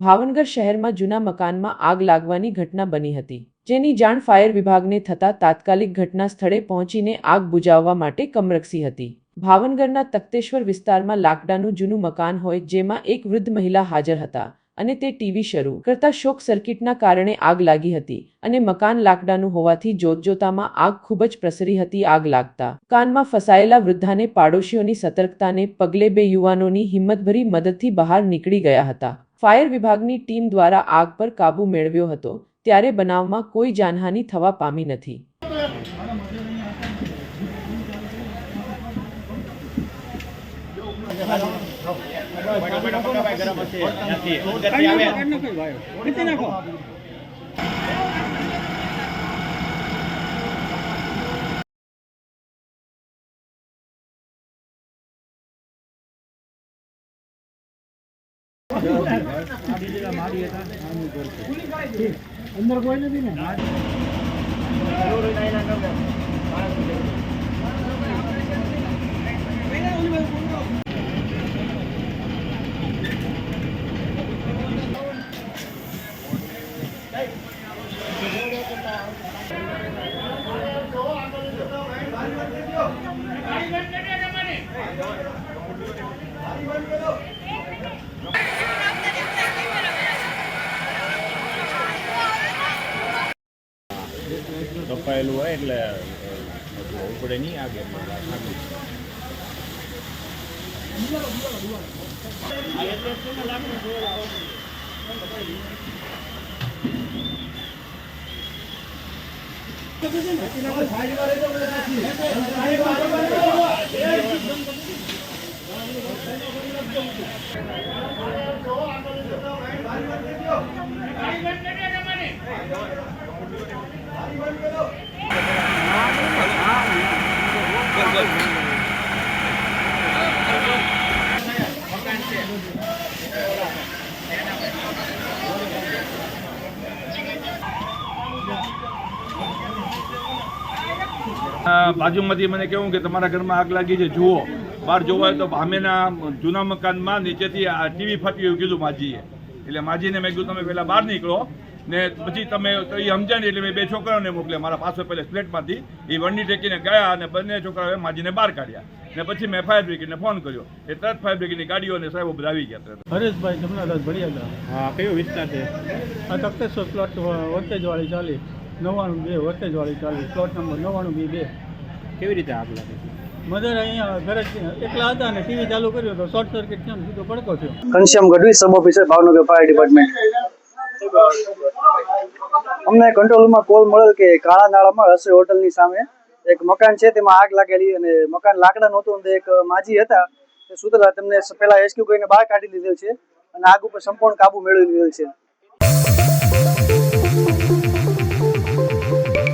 ભાવનગર શહેરમાં જૂના મકાનમાં આગ લાગવાની ઘટના બની હતી, જેની જાણ ફાયર વિભાગને થતાં તાત્કાલિક ઘટના સ્થળે પહોંચીને આગ બુઝાવવા માટે કમરકસી હતી. ભાવનગરના તખતેશ્વર વિસ્તારમાં લાકડાનું જૂનું મકાન હોય જેમાં એક વૃદ્ધ મહિલા હાજર હતા અને તે ટીવી શરૂ કરતા શોક સર્કિટના કારણે આગ લાગી હતી અને મકાન લાકડાનું હોવાથી જોતજોતામાં આગ ખૂબ જ પ્રસરી હતી આગ લાગતા. કાનમાં ફસાયેલા વૃદ્ધાને પાડોશીઓની સતર્કતાને પગલે બે યુવાનોની હિંમતભરી મદદથી બહાર નીકળી ગયા હતા. ફાયર વિભાગની ટીમ દ્વારા આગ પર કાબૂ મેળવ્યો હતો, ત્યારે બનાવમાં કોઈ જાનહાનિ થવા પામી નથી. અંદર કોઈ નથી ને કપાયેલું હોય એટલે ઉપડે નહીં આગે આ બાજુમાંથી મને કેવું કે તમારા ઘરમાં આગ લાગી છે, જુઓ. બહાર જોવાય તો ભામેના જૂના મકાનમાં નીચેથી આ ટીવી ફાટી એવું કીધું માજીએ. એટલે માજીને મેં કીધું, તમે પહેલાં બહાર નીકળો. ને પછી તમે એ સમજાય એટલે મેં બે છોકરાઓને મોકલ્યા. મારા પાસે પહેલે ફ્લેટમાંથી એ વંડી ટેકીને ગયા અને બંને છોકરાઓએ માજીને બહાર કાઢ્યા. ને પછી મેં ફાયર બ્રિગેડને ફોન કર્યો. એ તરત ફાયર બ્રિગેડની ગાડીઓ અને સાહેબો બધા આવી ગયા તરત. હરેશભાઈ જમનાદાસ ભડિયાદા. હા કયો વિસ્તાર છે? આ તખતેશ્વર પ્લોટ વોટેજવાળી ચાલી. નવ્વાણું બે વોટેજવાળી ચાલી. પ્લોટ નંબર નવ્વાણું બી બે. કેવી રીતે આગ લાગે? મધર અહીંયા ઘરે એકલા હતા અને ટીવી ચાલુ કર્યો તો શોર્ટ સર્કિટ થયો સીધો પડકો થયો? Ghanshyam Gadhvi sub officer Bhavnagar fire department અમને કંટ્રોલ રૂમમાં કોલ મળેલ કે કાળા નાળામાં હશે હોટલની સામે. એક મકાન છે, તેમાં આગ લાગેલી અને મકાન લાકડા નહોતું એક માજી હતા. તે સુતરા તેમને પેલા એસક્યુ કરીને બહાર કાઢી લીધેલ છે અને આગ ઉપર સંપૂર્ણ કાબુ મેળવી લીધેલ છે.